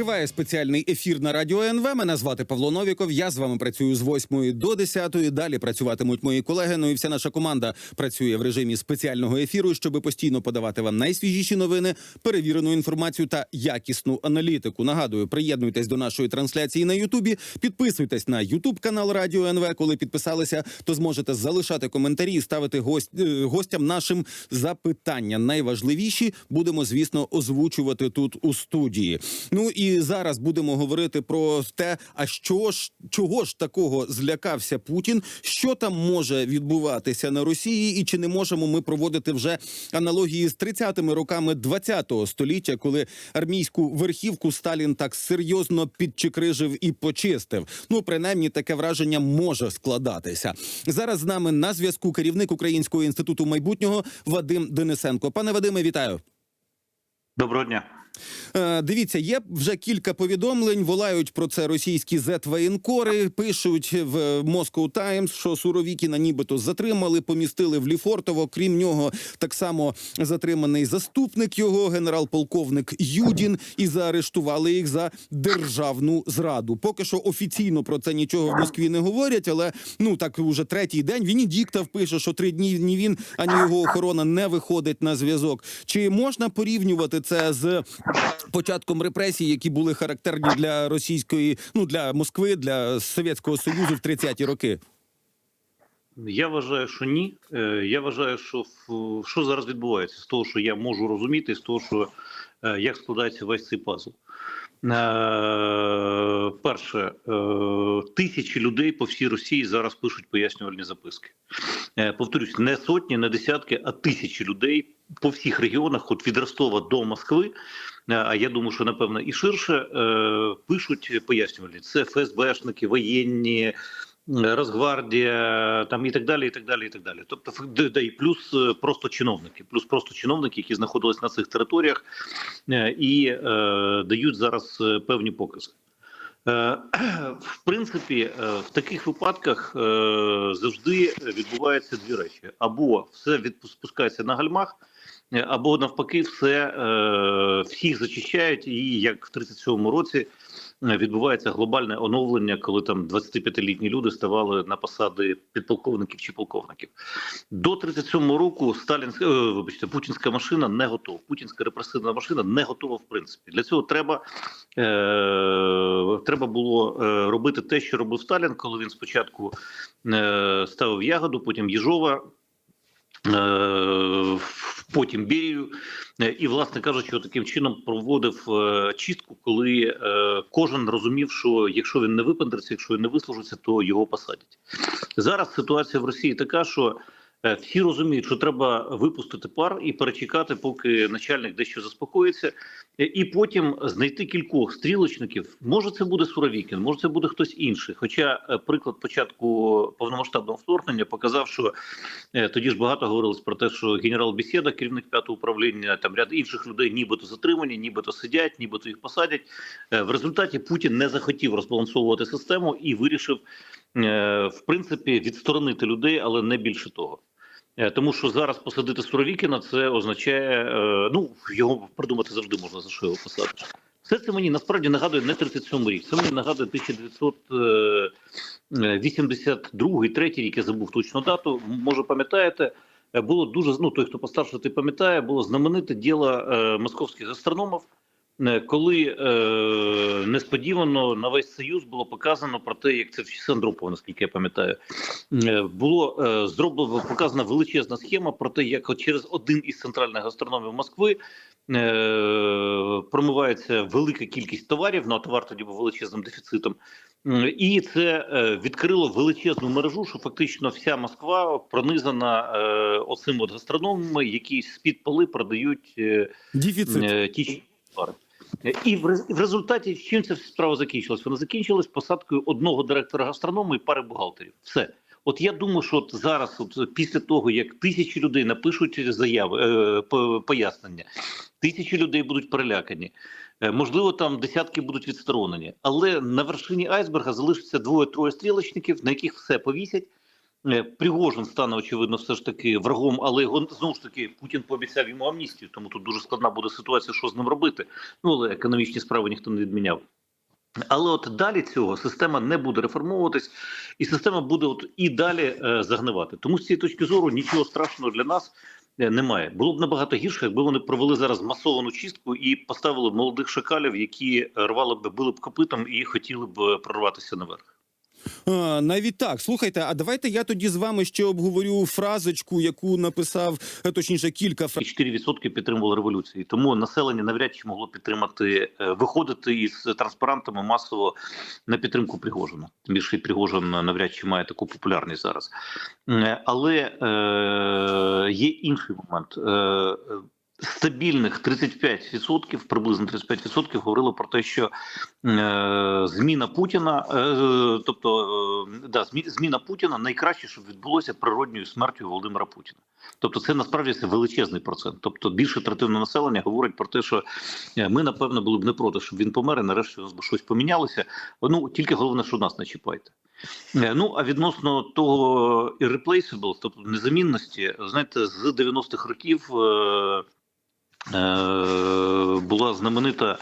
Триває спеціальний ефір на радіо НВ. Мене звати Павло Новіков. Я з вами працюю з 8 до 10. Далі працюватимуть мої колеги. Ну і вся наша команда працює в режимі спеціального ефіру, щоб постійно подавати вам найсвіжіші новини, перевірену інформацію та якісну аналітику. Нагадую, приєднуйтесь до нашої трансляції на Ютубі. Підписуйтесь на Ютуб канал Радіо НВ. Коли підписалися, то зможете залишати коментарі і ставити гость, е, гостям нашим запитання. Найважливіші будемо, звісно, озвучувати тут у студії. Ну і зараз будемо говорити про те, а що ж чого ж такого злякався Путін, що там може відбуватися на Росії, і чи не можемо ми проводити вже аналогії з 30-ми роками 20-го століття, коли армійську верхівку Сталін так серйозно підчекрижив і почистив. Ну, принаймні, таке враження може складатися. Зараз з нами на зв'язку керівник Українського інституту майбутнього Вадим Денисенко. Пане Вадиме, вітаю. Доброго дня. Е, Дивіться, є вже кілька повідомлень. Волають про це російські зет-воєнкори. Пишуть в Moscow Times, що Суровікіна нібито затримали, помістили в Ліфортово. Крім нього, так само затриманий заступник його, генерал-полковник Юдін, і заарештували їх за державну зраду. Поки що офіційно про це нічого в Москві не говорять, але ну так уже третій день. Венедіктов пише, що три дні ні він, ані його охорона не виходить на зв'язок. Чи можна порівнювати це з початком репресій, які були характерні для російської, ну для Москви, для Совєтського Союзу в 30-ті роки? Я вважаю, що ні. Е, Я вважаю, що що зараз відбувається з того, що я можу розуміти, з того, що е, як складається весь цей пазл. Е, Перше, тисячі людей по всій Росії зараз пишуть пояснювальні записки. Повторюсь, не сотні, не десятки, а тисячі людей по всіх регіонах, от від Ростова до Москви. Е, А я думаю, що напевно і ширше е, пишуть пояснювальні. Це ФСБшники, воєнні, Росгвардія, там і так далі, і так далі, і так далі. Тобто, да, і плюс е, просто чиновники, плюс просто чиновники, які знаходились на цих територіях е, і е, дають зараз е, певні покази. Е, В принципі, е, в таких випадках е, завжди відбуваються дві речі: або все відпу- спускається на гальмах, е, або навпаки, все е, всіх зачищають, і як в 37-му році е, відбувається глобальне оновлення, коли там 25-літні люди ставали на посади підполковників чи полковників. До 37-го року Сталінська, е, вибачте, путінська машина не готова. Путінська репресивна машина не готова в принципі. Для цього треба, треба було робити те, що робив Сталін, коли він спочатку е, ставив ягоду, потім Єжова. Е, Потім Берію, Е, і, власне кажучи, таким чином проводив е, чистку, коли кожен розумів, що якщо він не випендриться, якщо він не вислужиться, то його посадять. Зараз ситуація в Росії така, що всі розуміють, що треба випустити пар і перечекати, поки начальник дещо заспокоїться, е, і потім знайти кількох стрілочників. Може, це буде Суровікін, може це буде хтось інший. Хоча е, приклад початку повномасштабного вторгнення показав, що е, тоді ж багато говорилось про те, що генерал Бесєда, керівник п'ятого управління, там ряд інших людей, нібито затримані, нібито сидять, нібито їх посадять. Е, В результаті Путін не захотів розбалансовувати систему і вирішив, е, в принципі, відсторонити людей, але не більше того. Е, Тому що зараз посадити Суровікіна це означає, е, ну його придумати завжди можна за що його посадити. Все це мені насправді нагадує не 37 рік. Це мені нагадує 1982 третій рік. Я забув точну дату. Може, пам'ятаєте, е, було дуже ну той, хто постарше, ти пам'ятає, було знамените діло е, московських гастрономів. Е, Коли е, несподівано на весь союз було показано про те, як це все Андропова, наскільки я пам'ятаю, е, було е, зроблено показана величезна схема про те, як от через один із центральних гастрономів Москви е, промивається велика кількість товарів. Ну а товар тоді був величезним дефіцитом, і це е, відкрило величезну мережу, що фактично вся Москва пронизана е, оцим от гастрономами, які з під поли продають. Е, Дефіцит. е, ті товари. І в, результаті чим ця справа закінчилась? Вона закінчилась посадкою одного директора гастроному і пари бухгалтерів. Все. От я думаю, що от зараз, от після того, як тисячі людей напишуть заяви, е, пояснення, тисячі людей будуть перелякані. е, Можливо, там десятки будуть відсторонені, але на вершині айсберга залишиться двоє-троє стрілочників, на яких все повісять, Пригожин стане очевидно все ж таки врагом, але його знову ж таки Путін пообіцяв йому амністію, тому тут дуже складна буде ситуація, що з ним робити. Ну але економічні справи ніхто не відміняв. Але от далі цього система не буде реформовуватись, і система буде от і далі е, загнивати. Тому з цієї точки зору нічого страшного для нас е, немає. Було б набагато гірше, якби вони провели зараз масовану чистку і поставили молодих шакалів, які рвали б били б копитом і хотіли б е, прорватися наверх. А, навіть так. Слухайте, а давайте я тоді з вами ще обговорю фразочку, яку написав е, точніше кілька фраз. І 4% підтримували революції. Тому населення навряд чи могло підтримати е, виходити із транспарантами масово на підтримку Пригожина. Тим більше Пригожин навряд чи має таку популярність зараз. Але е, є інший момент. Е, Стабільних 35%, приблизно 35% говорило про те, що е, зміна Путіна, е, тобто е, да, змі- зміна Путіна найкраще, щоб відбулося природньою смертю Володимира Путіна. Тобто, це насправді це величезний процент. Тобто, більше третини населення говорить про те, що е, ми напевно були б не проти, щоб він помер, і нарешті у нас би щось помінялося. Ну тільки головне, що нас не чіпайте. Е, Ну а відносно того irreplaceable, тобто незамінності, знаєте, з 90-х років. Е, е, була знаменита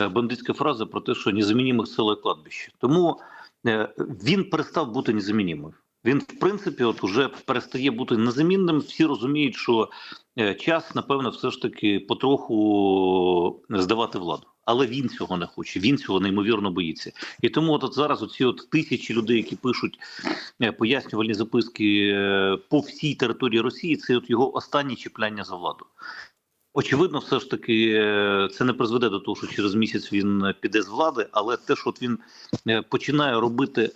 е, бандитська фраза про те, що незамінімих села кладбище. Тому е, він перестав бути незамінімим. Він, в принципі, от уже перестає бути незамінним. Всі розуміють, що е, час, напевно, все ж таки потроху здавати владу. Але він цього не хоче. Він цього неймовірно боїться. І тому от, от зараз оці от тисячі людей, які пишуть е, пояснювальні записки е, по всій території Росії, це от його останнє чіпляння за владу. Очевидно, все ж таки е, це не призведе до того, що через місяць він е, піде з влади, але те, що от він е, починає робити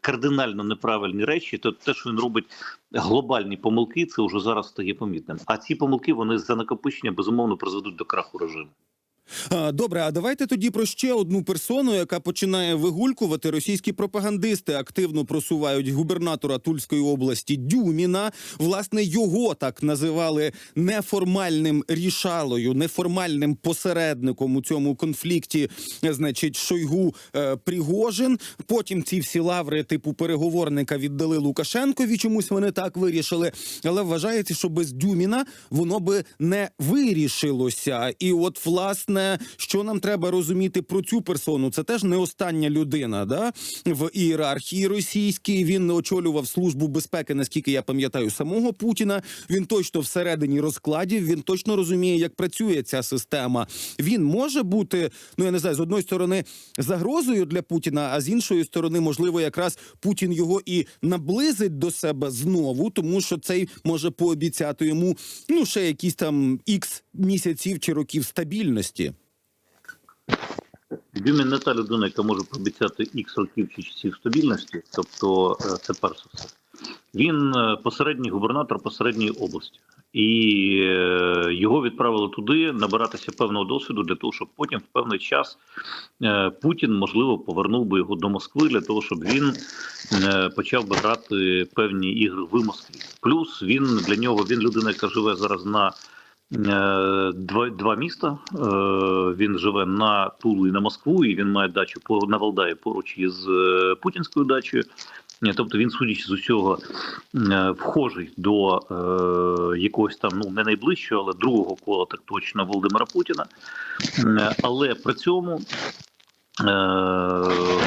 кардинально неправильні речі, то те, що він робить глобальні помилки, це вже зараз стає помітним. А ці помилки вони за накопичення безумовно призведуть до краху режиму. Добре, а давайте тоді про ще одну персону, яка починає вигулькувати. Російські пропагандисти активно просувають губернатора Тульської області Дюміна. Власне, його так називали неформальним рішалою, неформальним посередником у цьому конфлікті. Значить, Шойгу е, Пригожин. Потім ці всі лаври, типу переговорника, віддали Лукашенкові. Чомусь вони так вирішили. Але вважається, що без Дюміна воно би не вирішилося. І от власне, що нам треба розуміти про цю персону, це теж не остання людина, да в ієрархії російській. Він очолював службу безпеки, наскільки я пам'ятаю, самого Путіна. Він точно всередині розкладів. Він точно розуміє, як працює ця система. Він може бути, ну я не знаю, з одної сторони загрозою для Путіна, а з іншої сторони, можливо, якраз Путін його і наблизить до себе знову, тому що цей може пообіцяти йому ну ще якісь там ікс місяців чи років стабільності. Дюмін не та людина, яка може пообіцяти ікс років чи часів стабільності, тобто е, це перш за все. Він е, посередній губернатор посередньої області, і е, його відправили туди набиратися певного досвіду для того, щоб потім в певний час Путін можливо повернув би його до Москви для того, щоб він почав би грати певні ігри в Москві. Плюс він для нього він людина, яка живе зараз на Два, два міста. Е, Він живе на Тулу і на Москву, і він має дачу на Валдаї поруч із е, путінською дачею. Е, Тобто він, судячи з усього, е, вхожий до е, якогось там ну не найближчого, але другого кола, так точно Володимира Путіна. Е, Але при цьому. Е,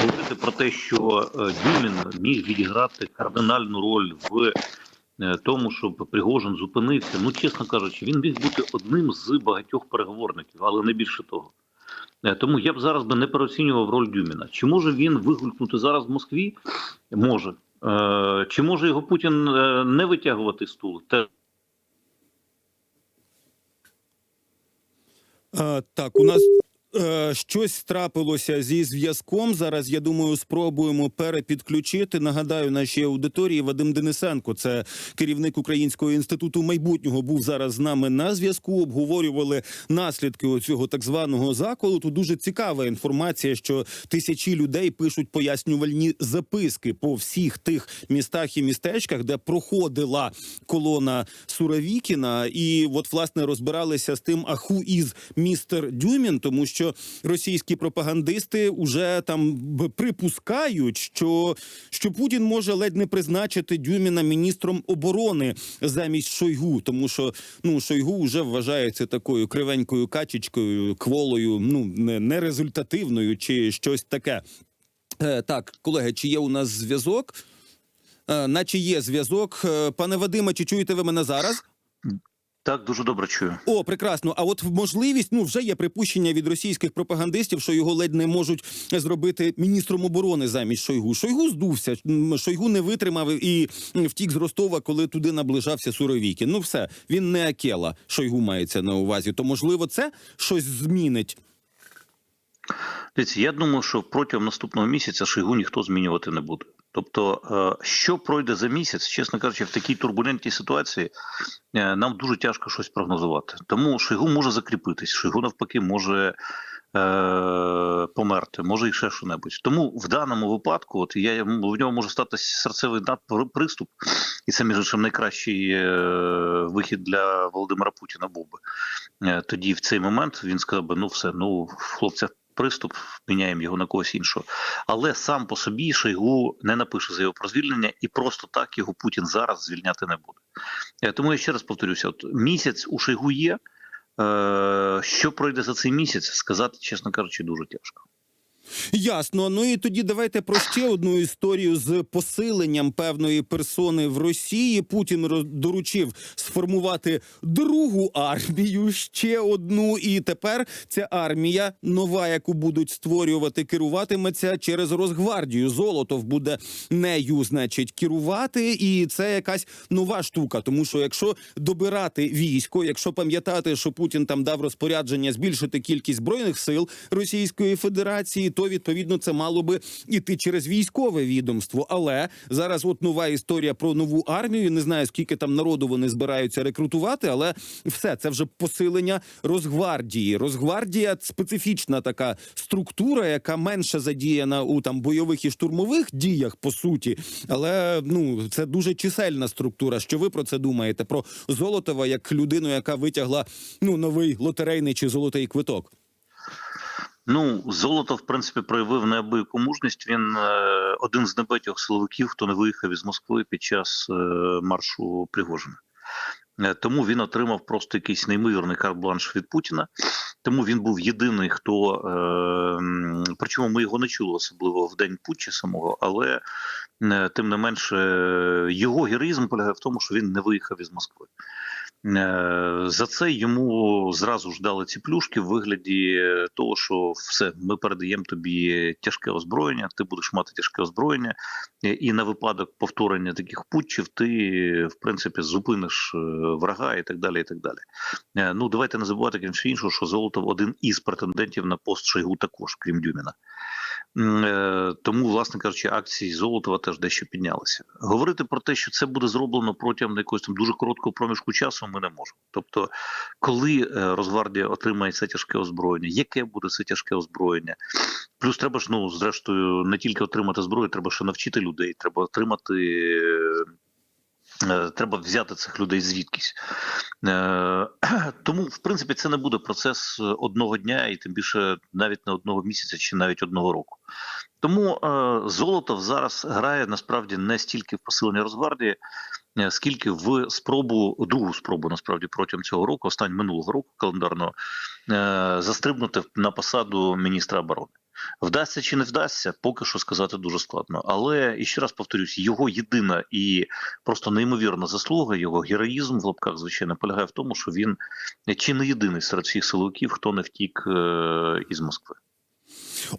говорити про те, що е, Дюмін міг відіграти кардинальну роль в е, тому, щоб Пригожин зупинився. Ну, чесно кажучи, він міг бути одним з багатьох переговорників, але не більше того. Е, Тому я б зараз би не переоцінював роль Дюміна. Чи може він вигулькнути зараз в Москві? Може. Е, Чи може його Путін е, не витягувати з тулу? Так, у нас е, щось трапилося зі зв'язком. Зараз я думаю, спробуємо перепідключити. Нагадаю, нашій аудиторії Вадим Денисенко, це керівник Українського інституту майбутнього, був зараз з нами на зв'язку. Обговорювали наслідки цього так званого заколу. Тут дуже цікава інформація, що тисячі людей пишуть пояснювальні записки по всіх тих містах і містечках, де проходила колона Суровікіна, і от власне розбиралися з тим, а ху із містер Дюмін, тому що що російські пропагандисти вже там припускають, що, що Путін може ледь не призначити Дюміна міністром оборони замість Шойгу, тому що ну Шойгу вже вважається такою кривенькою качечкою, кволою, ну не, нерезультативною чи щось таке. Е, так, колеги, чи є у нас зв'язок? Е, наче є зв'язок. Е, Пане Вадиме, чи чуєте ви мене зараз? Так, дуже добре чую. О, прекрасно. А от можливість, ну вже є припущення від російських пропагандистів, що його ледь не можуть зробити міністром оборони замість Шойгу. Шойгу здувся. Шойгу не витримав і втік з Ростова, коли туди наближався Суровікін. Ну все, він не Акела. Шойгу мається на увазі. То можливо, це щось змінить. Дивіться, я думаю, що протягом наступного місяця Шойгу ніхто змінювати не буде. Тобто, е, що пройде за місяць, чесно кажучи, в такій турбулентній ситуації е, нам дуже тяжко щось прогнозувати. Тому Шойгу може закріпитись, Шойгу навпаки може е, померти, може і ще що-небудь. Тому в даному випадку, от я в нього може стати серцевий надприступ, і це між іншим найкращий е, вихід для Володимира Путіна був би. Е, тоді в цей момент він сказав би: ну все, ну хлопця. Приступ міняємо його на когось іншого, але сам по собі Шойгу не напише заяву про звільнення, і просто так його Путін зараз звільняти не буде. Е, Тому я ще раз повторюся: от місяць у Шойгу є. Е, Що пройде за цей місяць, сказати, чесно кажучи, дуже тяжко. Ясно. Ну і тоді давайте про ще одну історію з посиленням певної персони в Росії. Путін доручив сформувати другу армію, ще одну. І тепер ця армія, нова, яку будуть створювати, керуватиметься через Росгвардію. Золотов буде нею, значить, керувати, і це якась нова штука. Тому що якщо добирати військо, якщо пам'ятати, що Путін там дав розпорядження збільшити кількість збройних сил Російської Федерації, то відповідно це мало би іти через військове відомство. Але зараз от нова історія про нову армію. Не знаю скільки там народу вони збираються рекрутувати, але все це вже посилення Росгвардії. Росгвардія специфічна така структура, яка менше задіяна у там бойових і штурмових діях, по суті. Але ну це дуже чисельна структура. Що ви про це думаєте? Про Золотова як людину, яка витягла ну новий лотерейний чи золотий квиток? Ну, золото, в принципі, проявив неабияку мужність. Він е, один з небагатьох силовиків, хто не виїхав із Москви під час е, маршу Пригожина. Е, Тому він отримав просто якийсь неймовірний карт-бланш від Путіна. Тому він був єдиний, хто е, причому ми його не чули особливо в день путчі самого, але е, тим не менше його героїзм полягає в тому, що він не виїхав із Москви. Е, За це йому зразу ж дали ці плюшки в вигляді того, що все, ми передаємо тобі тяжке озброєння, ти будеш мати тяжке озброєння, і на випадок повторення таких путчів ти, в принципі, зупиниш е, врага і так далі. і так далі. Е, Ну, давайте не забувати крім іншого, що Золотов один із претендентів на пост Шойгу також, крім Дюміна. Е, Тому, власне кажучи, акції Золотова теж дещо піднялися. Говорити про те, що це буде зроблено протягом якогось там дуже короткого проміжку часу, ми не можемо. Тобто, коли е, Росгвардія отримає це тяжке озброєння, яке буде це тяжке озброєння? Плюс треба ж ну зрештою не тільки отримати зброю, треба ще навчити людей, треба отримати. Е, Треба взяти цих людей звідкись. Е, Тому, в принципі, це не буде процес е, одного дня, і тим більше навіть не одного місяця чи навіть одного року. Тому Золотов зараз грає насправді не стільки в посилення Росгвардії, скільки в спробу, другу спробу насправді протягом цього року, останнього минулого року календарного, застрибнути на посаду міністра оборони. Вдасться чи не вдасться, поки що сказати дуже складно. Але і ще раз повторюсь, його єдина і просто неймовірна заслуга, його героїзм в лапках, звичайно, полягає в тому, що він чи не єдиний серед всіх силовиків, хто не втік е, із Москви.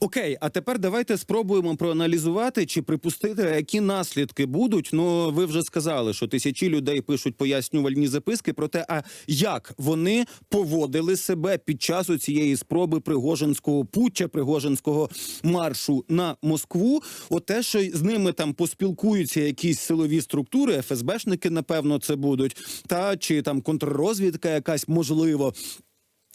Окей, а тепер давайте спробуємо проаналізувати чи припустити, які наслідки будуть. Ну ви вже сказали, що тисячі людей пишуть пояснювальні записки про те, а як вони поводили себе під час цієї спроби Пригожинського путча, Пригожинського маршу на Москву. От те, що з ними там поспілкуються якісь силові структури, ФСБшники, напевно, це будуть, та чи там контррозвідка якась можливо.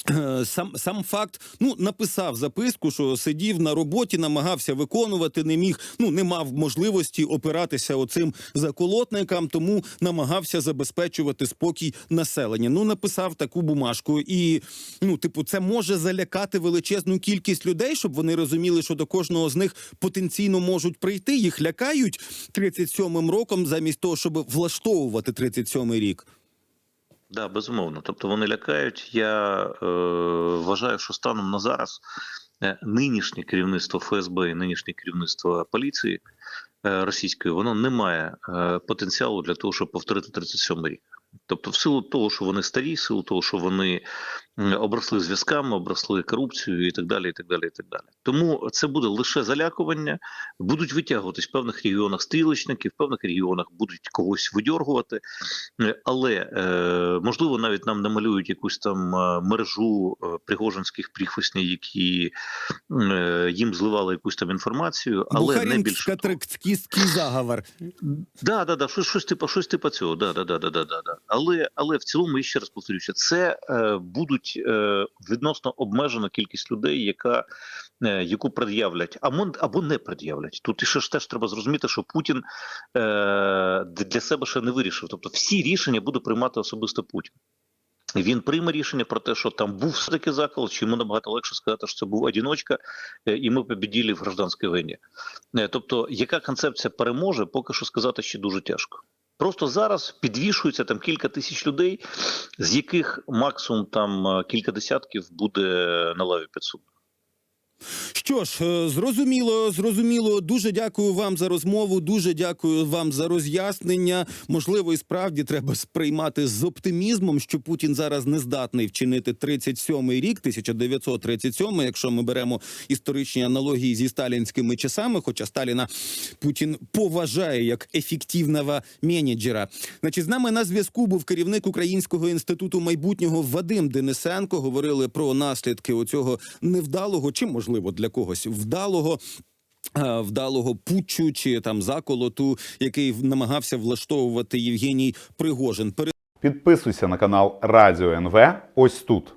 Е, Сам сам факт, ну написав записку, що сидів на роботі, намагався виконувати, не міг, ну не мав можливості опиратися оцим заколотникам, тому намагався забезпечувати спокій населення. Ну написав таку бумажку, і ну, типу, це може залякати величезну кількість людей, щоб вони розуміли, що до кожного з них потенційно можуть прийти. Їх лякають 37-м роком, замість того, щоб влаштовувати 37-й рік. Да, безумовно. Тобто вони лякають. Я е, вважаю, що станом на зараз е, нинішнє керівництво ФСБ і нинішнє керівництво поліції е, російської, воно не має е, потенціалу для того, щоб повторити 37 рік. Тобто, в силу того, що вони старі, в силу того, що вони обросли зв'язками, обросли корупцією і так далі. і так далі, і так далі. Тому це буде лише залякування. Будуть витягуватись в певних регіонах стрілочники, в певних регіонах будуть когось видьоргувати. Але е, можливо навіть нам намалюють якусь там е, мережу е, пригожинських прихвостнів, які їм зливали якусь там інформацію, але не більше. Заговор. Да, да, да, щось, щось типу, щось типу цього. Да, да, да, да, да, да. Але, але в цілому, я ще раз повторюся, це е, будуть е, відносно обмежена кількість людей, яка, е, яку пред'являть, або, або не пред'являть. Тут ще ж теж треба зрозуміти, що Путін е, для себе ще не вирішив. Тобто всі рішення буде приймати особисто Путін. Він прийме рішення про те, що там був все-таки закол, чи йому набагато легше сказати, що це був одіночка, е, і ми побіділи в гражданській війні. Е, Тобто, яка концепція переможе, поки що сказати ще дуже тяжко. Просто зараз підвішується там кілька тисяч людей, з яких максимум там е, кілька десятків буде на лаві підсуду. Що ж, е, зрозуміло, зрозуміло. Дуже дякую вам за розмову. Дуже дякую вам за роз'яснення. Можливо, і справді треба сприймати з оптимізмом, що Путін зараз не здатний вчинити 37-й рік, 1937, якщо ми беремо історичні аналогії зі сталінськими часами. Хоча Сталіна Путін поважає як ефективного менеджера. Значить, з нами на зв'язку був керівник Українського інституту майбутнього Вадим Денисенко. Говорили про наслідки оцього невдалого чи можливо для когось вдалого. е, Вдалого путчу чи там заколоту, який намагався влаштовувати Євгеній Пригожин. Підписуйся на канал Радіо НВ ось тут.